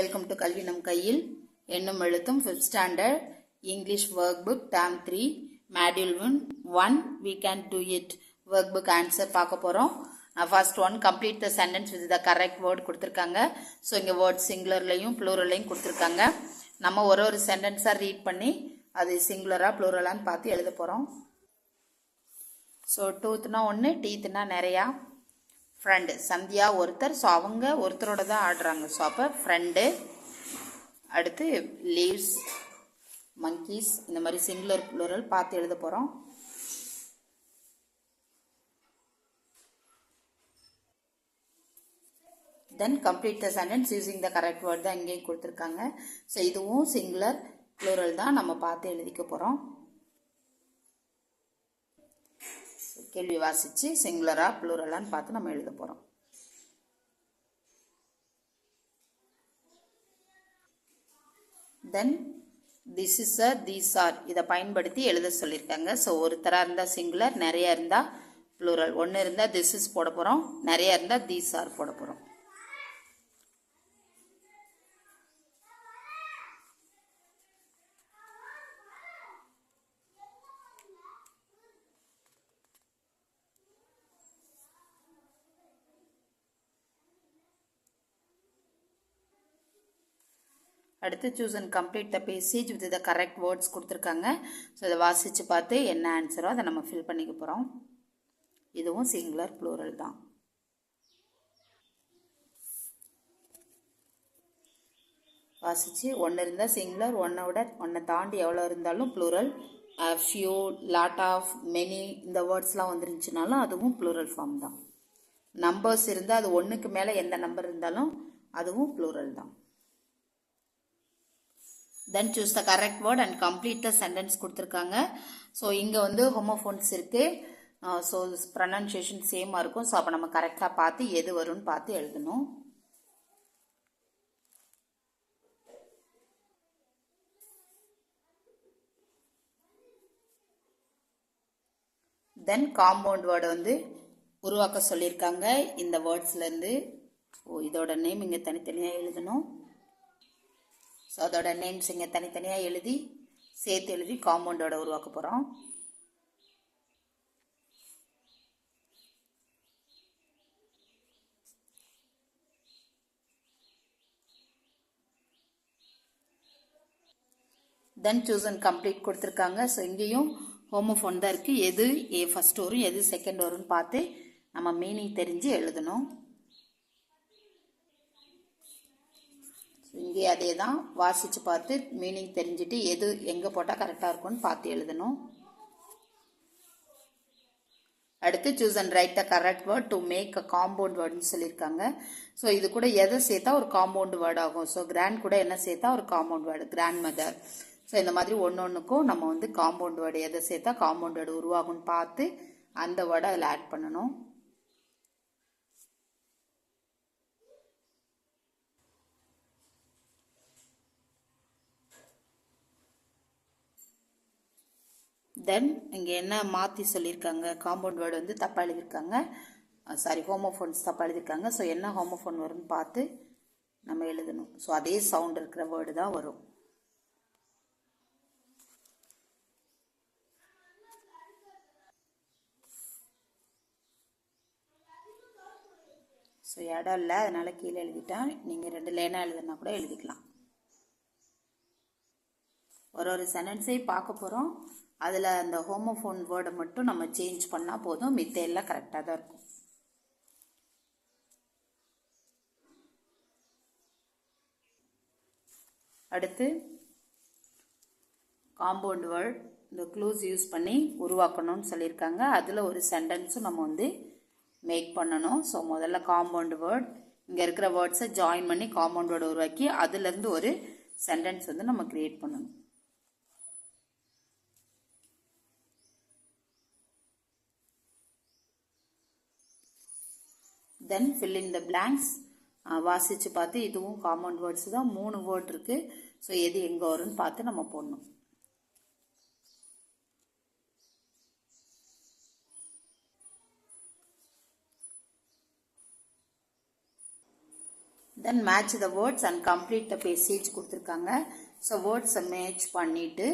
Welcome to கல்வி நம் கையில் எண்ணும் எழுத்தும் fifth standard English work book term three module one one we can do it work book answer பார்க்க போகிறோம் first one complete the sentence with the correct word கொடுத்துருக்காங்க. So இங்கே word சிங்குலர்லையும் ப்ளூரலையும் கொடுத்துருக்காங்க. நம்ம ஒரு ஒரு சென்டென்ஸாக ரீட் பண்ணி அது சிங்குலராக ப்ளூரலான்னு பார்த்து எழுத போகிறோம் ஸோ டூத்னா ஒன்று டீத்துனா நிறையா. ஃப்ரெண்டு சந்தியா ஒருத்தர். ஸோ அவங்க ஒருத்தரோட தான் ஆடுறாங்க. ஸோ அப்போ ஃப்ரெண்டு அடுத்து லீவ்ஸ் மங்கீஸ் இந்த மாதிரி சிங்குலர் ப்ளூரல் பார்த்து எழுத போகிறோம் then complete the sentence using the correct word தான் இங்கேயும் கொடுத்துருக்காங்க. ஸோ இதுவும் சிங்குலர் ப்ளூரல் தான் நம்ம பார்த்து எழுதிக்க போகிறோம் கேள்வி வாசித்து சிங்குலராக ப்ளூரலான்னு பார்த்து நம்ம எழுத போகிறோம் then this is a these are இதை பயன்படுத்தி எழுத சொல்லியிருக்காங்க. ஸோ ஒருத்தராக இருந்தால் சிங்குலர் நிறைய இருந்தால் ப்ளூரல் ஒன்று இருந்தால் திஸ் இஸ் போட போகிறோம் நிறைய இருந்தால் தீஸ் ஆர் போட போகிறோம் அடுத்து choose and complete the passage with the correct words கொடுத்துருக்காங்க. ஸோ இதை வாசித்து பார்த்து என்ன ஆன்சரோ அதை நம்ம ஃபில் பண்ணிக்க போகிறோம் இதுவும் சிங்குலர் ப்ளூரல் தான். வாசித்து ஒன்று இருந்தால் சிங்குலர் ஒன்றை விட ஒன்றை தாண்டி எவ்வளோ இருந்தாலும் plural few lot of many இந்த வேர்ட்ஸ்லாம் வந்துருந்துச்சுனாலும் அதுவும் ப்ளூரல் ஃபார்ம் தான். நம்பர்ஸ் இருந்தால் அது ஒன்றுக்கு மேலே எந்த நம்பர் இருந்தாலும் அதுவும் ப்ளூரல் தான். Then choose the correct word and complete the sentence கொடுத்துருக்காங்க. ஸோ இங்கே வந்து ஹோமோஃபோன்ஸ் இருக்குது ஸோ ப்ரனன்சியேஷன் சேமாக இருக்கும். ஸோ அப்போ நம்ம கரெக்டாக பார்த்து எது வரும்னு பார்த்து எழுதணும். தென் காம்பவுண்ட் வேர்டை வந்து உருவாக்க சொல்லியிருக்காங்க. இந்த வேர்ட்ஸ்லேருந்து ஓ இதோட நேம் இங்கே தனித்தனியாக எழுதணும். ஸோ அதோட நேம்ஸ் இங்கே தனித்தனியாக எழுதி சேர்த்து எழுதி காம்பவுண்டோட உருவாக்க போகிறோம் தென் சூஸ் அண்ட் கம்ப்ளீட் கொடுத்துருக்காங்க. ஸோ இங்கேயும் ஹோமோஃபோன் தான் இருக்குது எது ஏ ஃபஸ்ட் வரும் எது செகண்ட் வரும்னு பார்த்து நம்ம மீனிங் தெரிஞ்சு எழுதணும். இங்கே அதே தான் வாசித்து பார்த்து மீனிங் தெரிஞ்சுட்டு எது எங்கே போட்டால் கரெக்டாக இருக்கும்னு பார்த்து எழுதணும். அடுத்து choose and write the correct word to make a compound வேர்டுன்னு சொல்லியிருக்காங்க. ஸோ இது கூட எதை சேர்த்தா ஒரு காம்பவுண்ட் வேர்டு ஆகும். ஸோ கிராண்ட் கூட என்ன சேர்த்தா ஒரு compound word grand mother so இந்த மாதிரி ஒன்று ஒன்றுக்கும் நம்ம வந்து காம்பவுண்ட் வேர்டு எதை சேர்த்தா காம்பவுண்ட் வேர்டு உருவாகும்னு பார்த்து அந்த வேர்டை அதில் ஆட் பண்ணணும். தென் இங்கே என்ன மாற்றி சொல்லியிருக்காங்க? காம்பவுண்ட் வேர்டு வந்து தப்பாக எழுதியிருக்காங்க. சாரி ஹோமோஃபோன்ஸ் தப்பாக எழுதியிருக்காங்க. ஸோ என்ன ஹோமோஃபோன் வரும்னு பார்த்து நம்ம எழுதணும். ஸோ அதே சவுண்ட் இருக்கிற வேர்டு தான் வரும். ஸோ இடம் இல்லை. அதனால் கீழே எழுதிட்டேன். நீங்கள் ரெண்டு லேனாக எழுதுனா கூட எழுதிக்கலாம். ஒரு ஒரு சென்டென்ஸையும் பார்க்க போகிறோம் அதில் அந்த ஹோமோஃபோன் வேர்டை மட்டும் நம்ம சேஞ்ச் பண்ணால் போதும். மித்த எல்லாம் கரெக்டாக தான் இருக்கும். அடுத்து காம்பவுண்ட் வேர்ட் இந்த க்ளூஸ் யூஸ் பண்ணி உருவாக்கணும்னு சொல்லியிருக்காங்க. அதில் ஒரு சென்டென்ஸும் நம்ம வந்து மேக் பண்ணணும். ஸோ முதல்ல காம்பவுண்ட் வேர்ட் இங்கே இருக்கிற வேர்ட்ஸை ஜாயின் பண்ணி காம்பவுண்ட் வேர்டு உருவாக்கி அதுலேருந்து ஒரு சென்டென்ஸ் வந்து நம்ம க்ரியேட் பண்ணணும். தென் ஃபில் இன் த பிளாங்க்ஸ் வாசித்து பார்த்து இதுவும் காம்பவுண்ட் வேர்ட்ஸ் தான். மூணு வேர்ட் இருக்குது ஸோ எது எங்கே வரும்னு பார்த்து நம்ம போடணும். Then match the words and complete the passage கொடுத்துருக்காங்க. ஸோ வேர்ட்ஸை மேட்ச் பண்ணிவிட்டு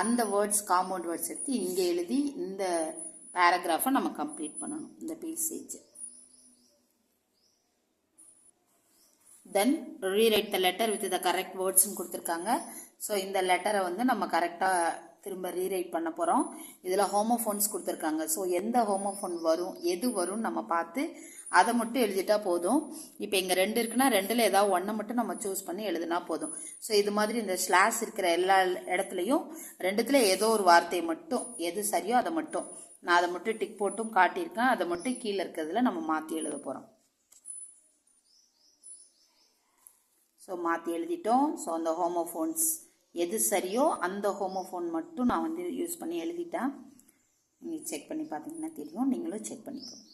அந்த வேர்ட்ஸ் காம்பவுண்ட் வேர்ட்ஸ் எடுத்து இங்கே எழுதி இந்த பேராகிராஃபை நம்ம கம்ப்ளீட் பண்ணணும். இந்த பேசேஜை then rewrite the letter with the correct வேர்ட்ஸ்னு கொடுத்துருக்காங்க. ஸோ இந்த லெட்டரை வந்து நம்ம கரெக்டாக திரும்ப ரீரைட் பண்ண போகிறோம் இதில் ஹோமோஃபோன்ஸ் கொடுத்துருக்காங்க. ஸோ எந்த ஹோமோஃபோன் வரும் எது வரும்னு நம்ம பார்த்து அதை மட்டும் எழுதிட்டா போதும். இப்போ இங்கே ரெண்டு இருக்குன்னா ரெண்டில் ஏதாவது ஒன்றை மட்டும் நம்ம சூஸ் பண்ணி எழுதினா போதும். ஸோ இது மாதிரி இந்த ஸ்லாஷ் இருக்கிற எல்லா இடத்துலையும் ரெண்டுத்தில் ஏதோ ஒரு வார்த்தையை மட்டும் எது சரியோ அதை மட்டும். நான் அதை மட்டும் டிக் போட்டும் காட்டியிருக்கேன். அதை மட்டும் கீழே இருக்கிறதுல நம்ம மாற்றி எழுத போகிறோம் ஸோ மாற்றி எழுதிட்டோம். ஸோ அந்த ஹோமோஃபோன்ஸ் எது சரியோ அந்த ஹோமோஃபோன் மட்டும் நான் வந்து யூஸ் பண்ணி எழுதிட்டேன். நீங்கள் செக் பண்ணி பார்த்தீங்கன்னா தெரியும். நீங்களும் செக் பண்ணிக்கோங்க.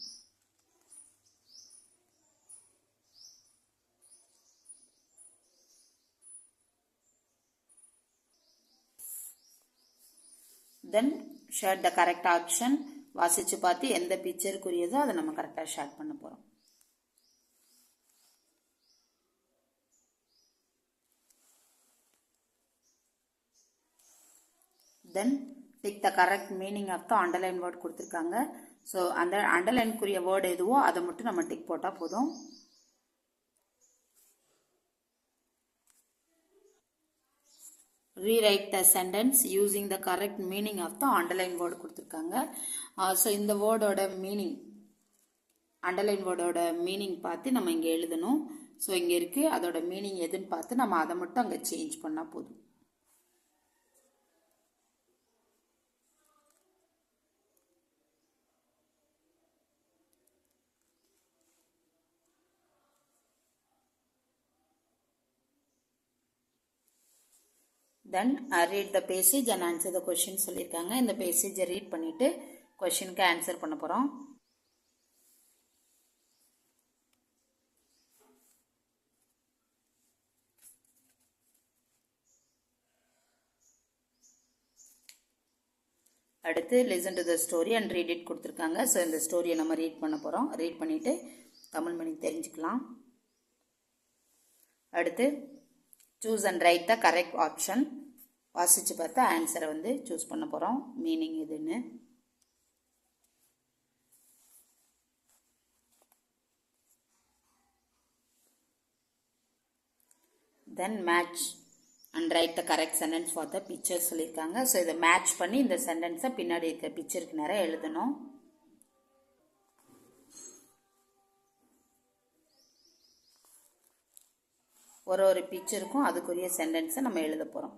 Then share the correct option வாசித்து பார்த்து எந்த பிக்சருக்குரியதோ அதை நம்ம கரெக்டாக ஷேர் பண்ண போகிறோம் then tick the correct meaning of the underline word கொடுத்துருக்காங்க. ஸோ அந்த அண்டர்லைனுக்குரிய வேர்டு எதுவோ அதை மட்டும் நம்ம டிக் போட்டால் போதும். Rewrite the sentence using the correct meaning of the underline word கொடுத்துருக்காங்க. ஸோ இந்த வேர்டோட மீனிங் அண்டர்லைன் வேர்டோட மீனிங் பார்த்து நம்ம இங்கே எழுதணும். ஸோ இங்கே இருக்குது அதோட மீனிங் எதுன்னு பார்த்து நம்ம அதை மட்டும் அங்கே சேஞ்ச் பண்ணால் போதும். Then read the passage and answer the question சொல்லியிருக்காங்க. இந்த பேசேஜை ரீட் பண்ணிவிட்டு கொஷினுக்கு ஆன்சர் பண்ண போகிறோம் அடுத்து listen to the story and read it கொடுத்துருக்காங்க. ஸோ இந்த ஸ்டோரியை நம்ம ரீட் பண்ண போகிறோம் ரீட் பண்ணிவிட்டு தமிழ் மணி தெரிஞ்சுக்கலாம். அடுத்து choose and write the correct option வாசித்து பார்த்தா ஆன்சரை வந்து சூஸ் பண்ண போகிறோம் மீனிங் எதுன்னு? Then match and write the correct sentence for the picture சொல்லியிருக்காங்க. ஸோ இதை மேட்ச் பண்ணி இந்த சென்டென்ஸை பின்னாடி இருக்கிற பிக்சருக்கு நேரம் எழுதணும். ஒரு ஒரு பிக்சருக்கும் அதுக்குரிய சென்டென்ஸை நம்ம எழுத போகிறோம்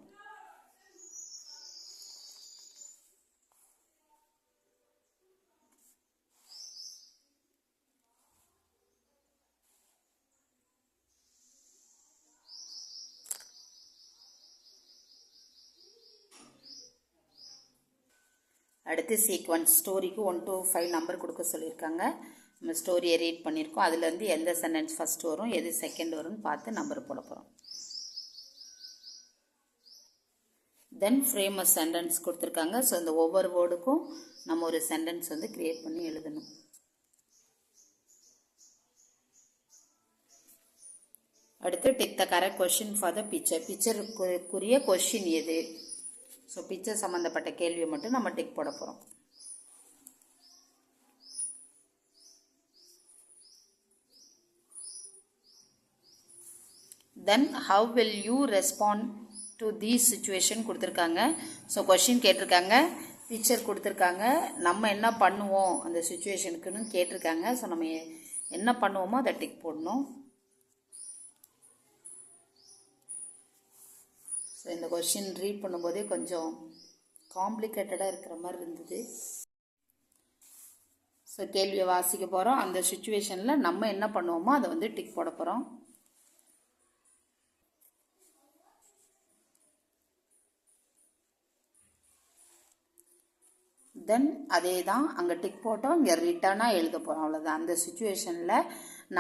அடுத்து சீக்வன்ஸ் ஸ்டோரிக்கு ஒன் டூ ஃபைவ் நம்பர் கொடுக்க சொல்லியிருக்காங்க. நம்ம ஸ்டோரியை ரீட் பண்ணியிருக்கோம். அதுலேருந்து எந்த சென்டென்ஸ் ஃபஸ்ட் வரும் எது செகண்ட் வரும்னு பார்த்து நம்பர் போட போகிறோம் தென் ஃப்ரேம் அ சென்டென்ஸ் கொடுத்துருக்காங்க. ஸோ இந்த ஒவ்வொரு வேர்டுக்கும் நம்ம ஒரு சென்டென்ஸ் வந்து க்ரியேட் பண்ணி எழுதணும். அடுத்து tick the correct question for the picture பிக்சருக்குரிய question எது? ஸோ பிக்சர் சம்மந்தப்பட்ட கேள்வியை மட்டும் நம்ம டிக் போட போகிறோம் then how will you respond to these situation கொடுத்துருக்காங்க? ஸோ கொஷின் கேட்டிருக்காங்க. பிக்சர் கொடுத்துருக்காங்க. நம்ம என்ன பண்ணுவோம் அந்த சுச்சுவேஷனுக்குன்னு கேட்டிருக்காங்க. ஸோ நம்ம என்ன பண்ணுவோமோ அதை டிக் போடணும். ஸோ இந்த கொஷின் ரீட் பண்ணும்போதே கொஞ்சம் காம்ப்ளிகேட்டடாக இருக்கிற மாதிரி இருந்தது. ஸோ கேள்வியை வாசிக்க போகிறோம் அந்த சுச்சுவேஷனில் நம்ம என்ன பண்ணுவோமோ அதை வந்து டிக் போட போகிறோம் தென் அதே தான் அங்கே டிக் போட்டோம். இங்கே ரிட்டர்னாக எழுத போகிறோம் அவ்வளோதான் அந்த சுச்சுவேஷனில்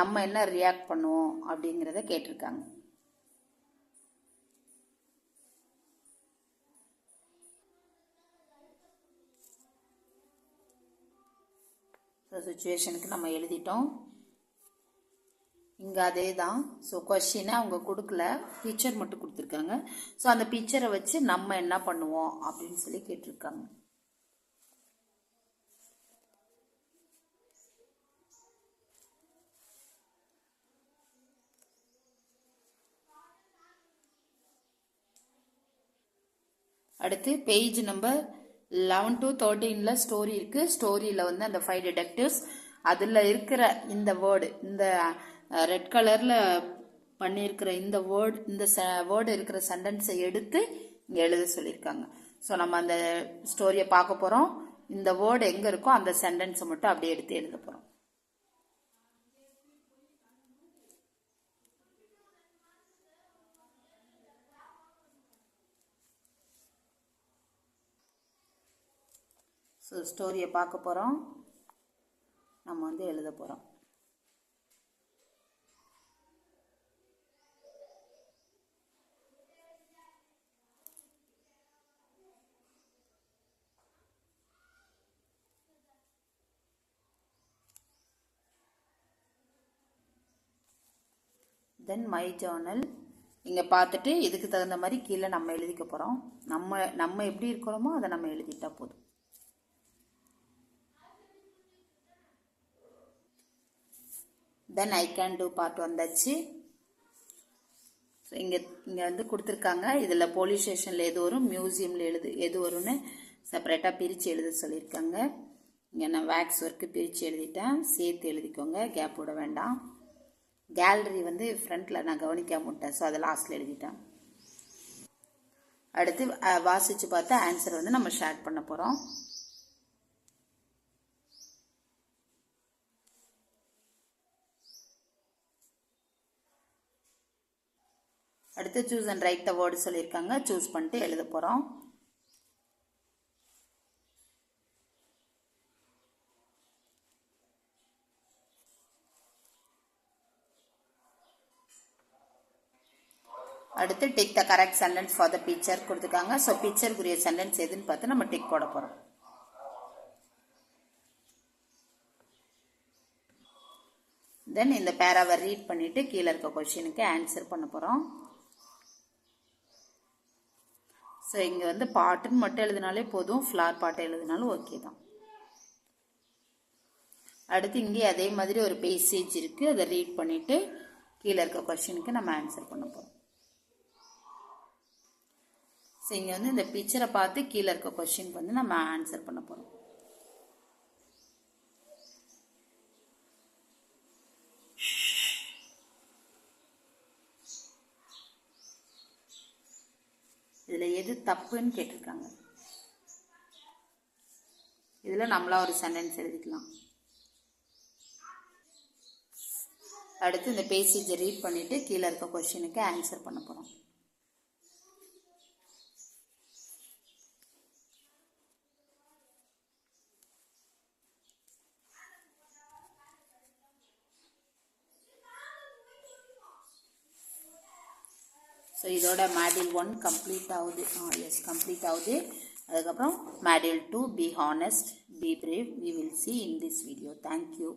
நம்ம என்ன ரியாக்ட் பண்ணுவோம் அப்படிங்கிறத கேட்டிருக்காங்க. ஸோ சுச்சுவேஷனுக்கு நம்ம எழுதிட்டோம். இங்கே அதே தான் ஸோ கொஷினை அவங்க கொடுக்கல. பிக்சர் மட்டும் கொடுத்துருக்காங்க. ஸோ அந்த பிக்சரை வச்சு நம்ம என்ன பண்ணுவோம் அப்படின்னு சொல்லி கேட்டிருக்காங்க. அடுத்து பேஜ் நம்பர் லெவன் டு தேர்ட்டீனில் ஸ்டோரி இருக்குது ஸ்டோரியில் வந்து அந்த ஃபைவ் டிடெக்டிவ்ஸ் அதில் இருக்கிற இந்த வேர்டு இந்த ரெட் கலரில் பண்ணியிருக்கிற இந்த வேர்டு இந்த வேர்டு இருக்கிற சென்டென்ஸை எடுத்து இங்கே எழுத சொல்லியிருக்காங்க. ஸோ நம்ம அந்த ஸ்டோரியை பார்க்க போகிறோம் இந்த வேர்டு எங்கே இருக்கோ அந்த சென்டென்ஸை மட்டும் அப்படியே எடுத்து எழுத போகிறோம் ஸோ ஸ்டோரியை பார்க்க போகிறோம் நம்ம வந்து எழுத போகிறோம் தென் மை ஜேர்னல் இங்கே பார்த்துட்டு இதுக்கு தகுந்த மாதிரி கீழே நம்ம எழுதிக்க போகிறோம் நம்ம நம்ம எப்படி இருக்கிறோமோ அதை நம்ம எழுதிட்டா போதும். Then I can do part வந்தாச்சு ஸோ இங்கே இங்கே வந்து கொடுத்துருக்காங்க. இதில் போலீஸ் ஸ்டேஷனில் எது வரும் மியூசியமில் எழுது எது வரும்னு செப்பரேட்டாக பிரித்து எழுத சொல்லியிருக்காங்க. இங்கே நான் வேக்ஸ் ஒர்க்கு பிரித்து எழுதிட்டேன். சேர்த்து எழுதிக்கோங்க. கேப் விட வேண்டாம். கேலரி வந்து ஃப்ரண்ட்டில் நான் கவனிக்காம விட்டேன். ஸோ அதை லாஸ்ட்டில் எழுதிட்டேன். அடுத்து வாசித்து பார்த்தா பார்த்து ஆன்சர் வந்து நம்ம ஷேர் பண்ண போகிறோம் அடுத்து choose and write the word சொல்லியிருக்காங்க. சூஸ் பண்ணிட்டு எழுத போகிறோம் அடுத்து tick the correct sentence for the picture கொடுத்துருக்காங்க. ஸோ பிக்சருக்குரிய சென்டென்ஸ் எதுன்னு பார்த்து நம்ம டிக் போட போகிறோம் தென் இந்த பேராவை ரீட் பண்ணிவிட்டு கீழே இருக்க கொஷினுக்கு ஆன்சர் பண்ண போகிறோம் ஸோ இங்கே வந்து பாட்டுன்னு மட்டும் எழுதினாலே போதும். ஃப்ளார் பாட்டை எழுதினாலும் ஓகே தான். அடுத்து இங்கே அதே மாதிரி ஒரு பேசேஜ் இருக்குது அதை ரீட் பண்ணிவிட்டு கீழே இருக்க கொஷினுக்கு நம்ம ஆன்சர் பண்ண போகிறோம் ஸோ இங்கே வந்து இந்த பிக்சரை பார்த்து கீழே இருக்க கொஷினுக்கு வந்து நம்ம ஆன்சர் பண்ண போகிறோம் இதில் எது தப்புன்னு கேட்டிருக்காங்க. இதில் நம்மளா ஒரு சென்டென்ஸ் எழுதிக்கலாம். அடுத்து இந்த பேசேஜை ரீட் பண்ணிவிட்டு கீழே இருக்க கொஷினுக்கு ஆன்சர் பண்ண போகிறோம் இதோட மாடியூல் ஒன் கம்ப்ளீட் ஆகுது. எஸ் கம்ப்ளீட் ஆகுது. அதுக்கப்புறம் module two be honest be brave we will see in this video thank you